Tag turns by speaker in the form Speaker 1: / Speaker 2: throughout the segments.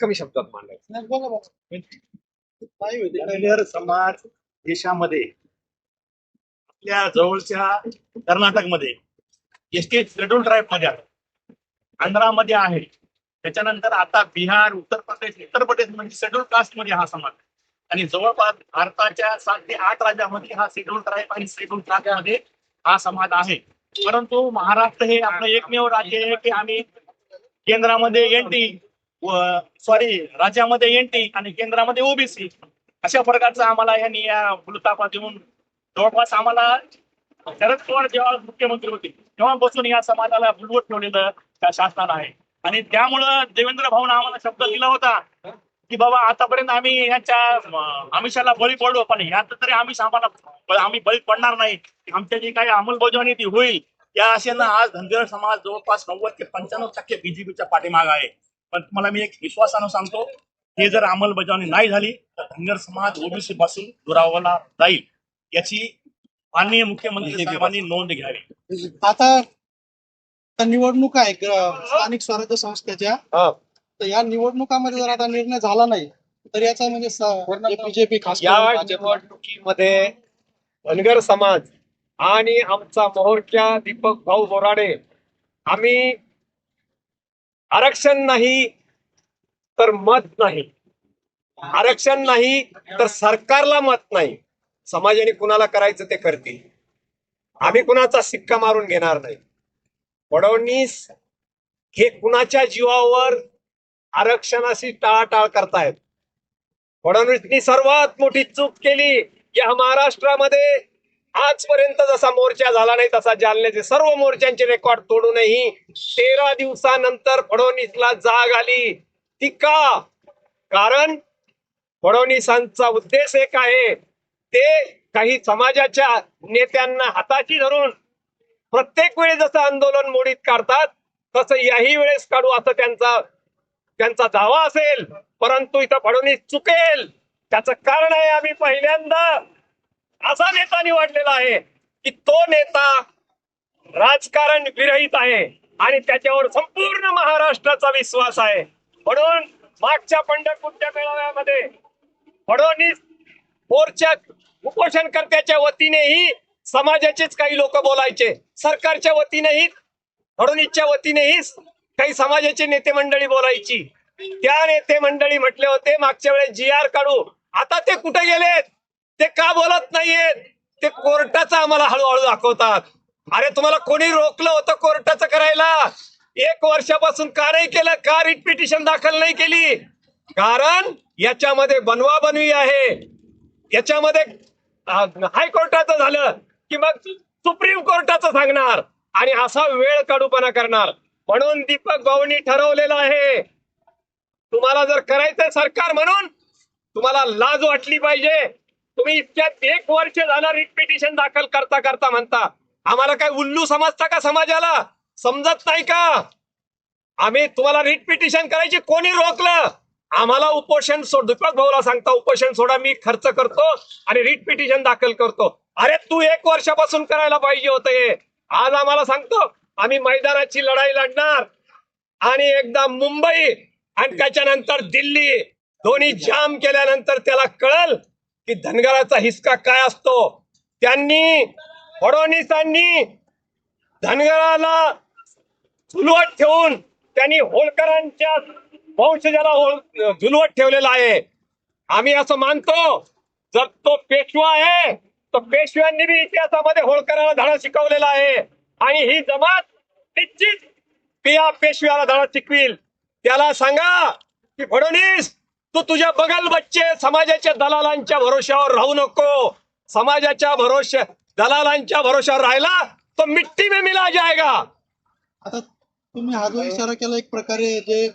Speaker 1: कमी शब्दात मांडायचं.
Speaker 2: समाज देशामध्ये आपल्या जवळच्या कर्नाटकमध्ये एसटी शेड्यूल ट्राईबमध्ये आहे आंध्रामध्ये आहे. त्याच्यानंतर आता बिहार उत्तर प्रदेश उत्तर प्रदेश म्हणजे शेड्यूल कास्टमध्ये हा समाज. आणि जवळपास भारताच्या सात ते आठ राज्यामध्ये हा शेड्यूल ट्राईब आणि शेड्यूल कास्टमध्ये हा समाज आहे. परंतु महाराष्ट्र हे आपलं एकमेव राज्य आहे की आम्ही केंद्रामध्ये एनटी व सॉरी राज्यामध्ये एनटी आणि केंद्रामध्ये ओबीसी अशा प्रकारचं आम्हाला यांनी या भूलतापा देऊन जवळपास आम्हाला शरद पवार जेव्हा मुख्यमंत्री होते तेव्हापासून या समाजाला भुलवत ठेवलेलं त्या शासनाला आहे. आणि त्यामुळं देवेंद्र भाऊन आम्हाला शब्द दिला होता की बाबा आतापर्यंत आम्ही यांच्या आमिषाला बळी पडलो पण यात तरी आमिष आम्हाला आम्ही बळी पडणार नाही. आमच्या जी काही अंमलबजावणी ती होईल या आशेनं आज धनगर समाज जवळपास नव्वद ते पंच्याण्णव टक्के बीजेपीच्या पाठीमाग आहे. पण तुम्हाला मी एक विश्वासानं सांगतो हे जर अंमलबजावणी नाही झाली तर धनगर समाज ओबीसी पासून दुरावला जाईल. याची माननीय मुख्यमंत्री साहेबांनी नोंद घ्यावी.
Speaker 3: आता निवडणुका आहे स्थानिक स्वराज्य संस्थेच्या.
Speaker 1: हा.
Speaker 3: तर या निवडणुकामध्ये जर आता निर्णय झाला नाही तर याचा म्हणजे बीजेपी खास
Speaker 1: या निवडणुकीमध्ये धनगर समाज आणि आमचा मोहोरच्या दीपक भाऊ बोराडे आम्ही आरक्षण नाही तर मत नाही. आरक्षण नाही तर सरकारला मत नाही. समाजाने कुणाला करायचं ते करतील. आम्ही कुणाचा सिक्का मारून घेणार नाही. फडणवीस हे कुणाच्या जीवावर आरक्षणाशी टाळाटाळ करतायत? फडणवीसनी सर्वात मोठी चूक केली की महाराष्ट्रामध्ये आजपर्यंत जसा मोर्चा झाला नाही तसा जालन्याचे सर्व मोर्चांचे रेकॉर्ड तोडूनही तेरा दिवसानंतर फडणवीसला जाग आली. ती का? कारण फडणवीसांचा उद्देश एक आहे ते काही समाजाच्या नेत्यांना हाताची धरून प्रत्येक वेळी जसं आंदोलन मोडीत काढतात तसं याही वेळेस काढू असं त्यांचा त्यांचा दावा असेल. परंतु इथं फडणवीस चुकेल. त्याचं कारण आहे आम्ही पहिल्यांदा असा नेता निवडलेला आहे की तो नेता राजकारण विरहित आहे आणि त्याच्यावर संपूर्ण महाराष्ट्राचा विश्वास आहे. म्हणून मागच्या पंढरपूरच्या मेळाव्यामध्ये फडणवीस मोर्चा उपोषणकर्त्याच्या वतीनेही समाजाचेच काही लोक बोलायचे. सरकारच्या वतीनेही फडणवीसच्या वतीनेही काही समाजाचे नेते मंडळी बोलायची. त्या नेते मंडळी म्हटले होते मागच्या वेळेस जी आर काढू आता ते कुठे गेलेत? ते का बोलत नाहीयेत? ते कोर्टाचं आम्हाला हळूहळू दाखवतात. अरे तुम्हाला कोणी रोखलं होतं कोर्टाचं करायला? एक वर्षापासून का नाही केलं? का रिट पिटिशन दाखल नाही केली? कारण याच्यामध्ये बनवा बनवी आहे. याच्यामध्ये हायकोर्टाचं झालं की मग सुप्रीम कोर्टाचं सांगणार आणि असा वेळ काढूपणा करणार. म्हणून दीपक भाऊनी ठरवलेलं आहे. तुम्हाला जर करायचंय सरकार म्हणून तुम्हाला लाज वाटली पाहिजे. तुम्ही इतक्यात एक वर्ष झालं रिट पिटिशन दाखल करता करता म्हणता. आम्हाला काय उल्लू समजता का समाजाला? समजत नाही का? आम्ही तुम्हाला रिट पिटिशन करायची कोणी रोखलं? आम्हाला उपोषण सोड दीपक भाऊला सांगता उपोषण सोडा मी खर्च करतो आणि रिट पिटिशन दाखल करतो. अरे तू एक वर्षापासून करायला पाहिजे होतं हे. आज आम्हाला सांगतो आम्ही मैदानाची लढाई लढणार. आणि एकदा मुंबई आणि त्याच्यानंतर दिल्ली दोन्ही जाम केल्यानंतर त्याला कळल की धनगराचा हिसका काय असतो? त्यांनी फडणवीसांनी धनगराला झुलवत ठेवून त्यांनी होळकरांच्या वंशजाला होळ झुलवत ठेवलेला आहे. आम्ही असं मानतो जर तो पेशवा आहे तर पेशव्यांनी बी इतिहासामध्ये होळकराला धडा शिकवलेला आहे. आणि ही जमात निश्चित पिया या पेशव्याला धडा शिकवील. त्याला सांगा की फडणवीस तू तुझ्या बगल बच्चे समाजाच्या दलालांच्या भरोश्यावर राहू नको. समाजाच्या भरोश्या दलालांच्या भरोश्यावर राहिला तो मिट्टी में मिला जाएगा.
Speaker 3: आता तुम्ही हा जो इशारा केला एक प्रकारे जे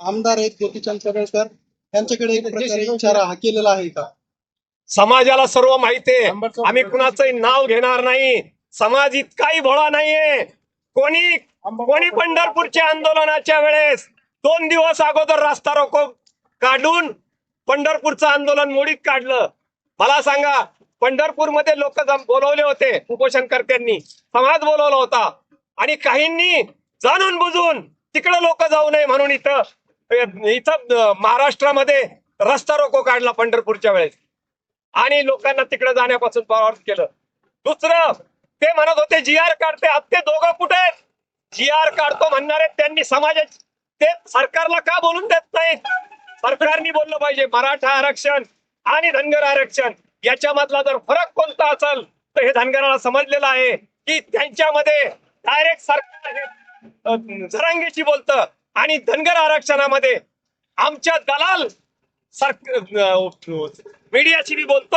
Speaker 3: आमदार आहेत गोपीचंद पडळकर त्यांच्याकडे एक प्रकारे इशारा हा केलेला आहे का?
Speaker 1: समाजाला सर्व माहिती आहे. आम्ही कुणाचंही नाव घेणार नाही. समाज इतकाही भोळा नाहीये. कोणी कोणी पंढरपूरच्या आंदोलनाच्या वेळेस दोन दिवस अगोदर रास्ता रोको काढून पंढरपूरचं आंदोलन मोडीत काढलं. मला सांगा पंढरपूरमध्ये लोक बोलवले होते उपोषणकर्त्यांनी. समाज बोलवला होता. आणि काहींनी जाणून बुजून तिकडे लोक जाऊ नये म्हणून इथं इथं महाराष्ट्रामध्ये रस्ता रोको काढला पंढरपूरच्या वेळेस. आणि लोकांना तिकडे जाण्यापासून प्रवास केलं. दुसरं ते म्हणत होते जी आर काढते आता ते दोघं कुठे आहेत? जी आर काढतो म्हणणारे त्यांनी समाजात ते सरकारला का बोलून देत नाही सरकारने बोललं पाहिजे मराठा आरक्षण आणि धनगर आरक्षण याच्यामधला जर फरक कोणता असेल तर हे धनगराला समजलेलं आहे की त्यांच्यामध्ये डायरेक्ट सरकार हे बोलत जरांगेशी आणि धनगर आरक्षणामध्ये आमच्या दलाल मीडियाशी बी बोलतो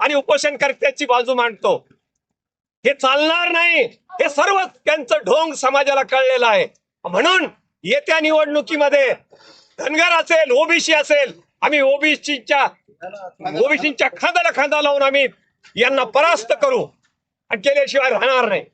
Speaker 1: आणि उपोषणकर्त्याची बाजू मांडतो. हे चालणार नाही. हे सर्व त्यांचं ढोंग समाजाला कळलेलं आहे. म्हणून येत्या निवडणुकीमध्ये धनगर असेल ओबीसी असेल आम्ही ओबीसीच्या ओबीसीच्या खांद्याला खांदा लावून आम्ही यांना परास्त करू. आणि केल्याशिवाय राहणार नाही.